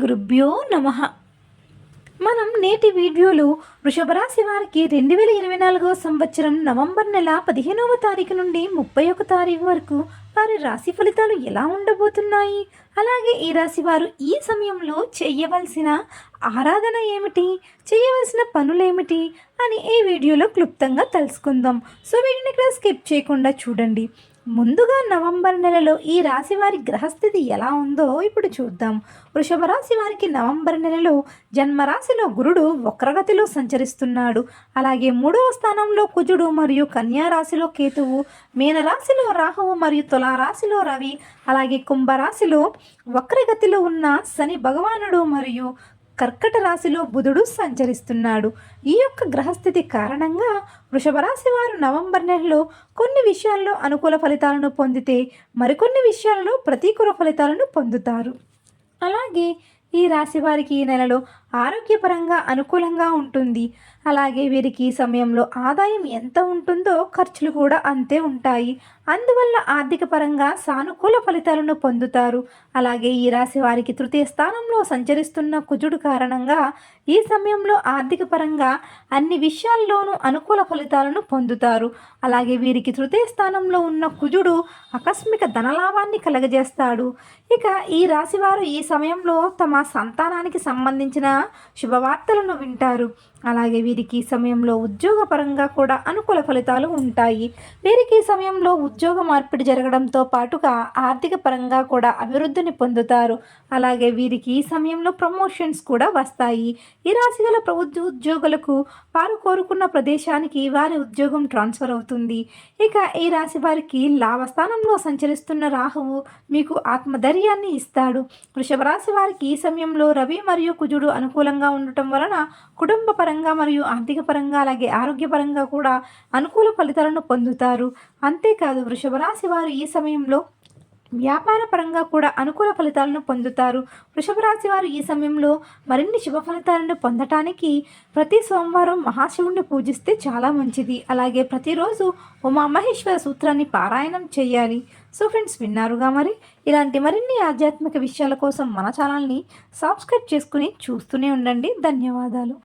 గురుభ్యో నమ. మనం నేటి వీడియోలో వృషభ రాశి వారికి రెండు వేల ఇరవై నాలుగవ సంవత్సరం నవంబర్ నెల పదిహేనవ తారీఖు నుండి ముప్పై ఒక తారీఖు వరకు వారి రాశి ఫలితాలు ఎలా ఉండబోతున్నాయి? అలాగే ఈ రాశి వారు ఈ సమయంలో చేయవలసిన ఆరాధన ఏమిటి? చేయవలసిన పనులేమిటి అని ఈ వీడియోలో క్లుప్తంగా తెలుసుకుందాం. సో వీటిని ఇక్కడ స్కిప్ చేయకుండా చూడండి. ముందుగా నవంబర్ నెలలో ఈ రాశి వారి గ్రహస్థితి ఎలా ఉందో ఇప్పుడు చూద్దాం. వృషభ రాశి వారికి నవంబర్ నెలలో జన్మరాశిలో గురుడు వక్రగతిలో సంచరిస్తున్నాడు. అలాగే మూడవ స్థానంలో కుజుడు మరియు కన్యారాశిలో కేతువు మీనరాశిలో రాహువు మరియు తులారాశిలో రవి అలాగే కుంభరాశిలో వక్రగతిలో ఉన్న శని భగవానుడు మరియు కర్కట రాశిలో బుధుడు సంచరిస్తున్నాడు. ఈ యొక్క గ్రహస్థితి కారణంగా వృషభ రాశి వారు నవంబర్ నెలలో కొన్ని విషయాల్లో అనుకూల ఫలితాలను పొందితే మరికొన్ని విషయాలలో ప్రతికూల ఫలితాలను పొందుతారు. అలాగే ఈ రాశి వారికి ఈ నెలలో ఆరోగ్యపరంగా అనుకూలంగా ఉంటుంది. అలాగే వీరికి ఈ సమయంలో ఆదాయం ఎంత ఉంటుందో ఖర్చులు కూడా అంతే ఉంటాయి. అందువల్ల ఆర్థిక పరంగా సానుకూల ఫలితాలను పొందుతారు. అలాగే ఈ రాశి వారికి తృతీయ స్థానంలో సంచరిస్తున్న కుజుడు కారణంగా ఈ సమయంలో ఆర్థిక పరంగా అన్ని విషయాల్లోనూ అనుకూల ఫలితాలను పొందుతారు. అలాగే వీరికి తృతీయ స్థానంలో ఉన్న కుజుడు ఆకస్మిక ధనలాభాన్ని కలగజేస్తాడు. ఇక ఈ రాశివారు ఈ సమయంలో తమ సంతానానికి సంబంధించిన శుభవార్తలను వింటారు. అలాగే వీరికి ఈ సమయంలో ఉద్యోగపరంగా కూడా అనుకూల ఫలితాలు ఉంటాయి. వీరికి ఈ సమయంలో ఉద్యోగ మార్పిడి జరగడంతో పాటుగా ఆర్థిక పరంగా కూడా అభివృద్ధిని పొందుతారు. అలాగే వీరికి ఈ సమయంలో ప్రమోషన్స్ కూడా వస్తాయి. ఈ రాశి గల ప్రభుత్వ ఉద్యోగులకు వారు కోరుకున్న ప్రదేశానికి వారి ఉద్యోగం ట్రాన్స్ఫర్ అవుతుంది. ఇక ఈ రాశి వారికి లాభస్థానంలో సంచరిస్తున్న రాహువు మీకు ఆత్మధైర్యాన్ని ఇస్తాడు. వృషభ రాశి వారికి ఈ సమయంలో రవి మరియు కుజుడు అను అనుకూలంగా ఉండటం వలన కుటుంబ పరంగా మరియు ఆర్థిక పరంగా అలాగే ఆరోగ్యపరంగా కూడా అనుకూల ఫలితాలను పొందుతారు. అంతేకాదు వృషభ రాశి వారు ఈ సమయంలో వ్యాపార పరంగా కూడా అనుకూల ఫలితాలను పొందుతారు. వృషభ రాశి వారు ఈ సమయంలో మరిన్ని శుభ ఫలితాలను పొందటానికి ప్రతి సోమవారం మహాశివుణ్ణి పూజిస్తే చాలా మంచిది. అలాగే ప్రతిరోజు ఉమామహేశ్వర సూత్రాన్ని పారాయణం చేయాలి. సో ఫ్రెండ్స్ విన్నారుగా మరి? ఇలాంటి మరిన్ని ఆధ్యాత్మిక విషయాల కోసం మన ఛానల్ని సబ్స్క్రైబ్ చేసుకుని చూస్తూనే ఉండండి. ధన్యవాదాలు.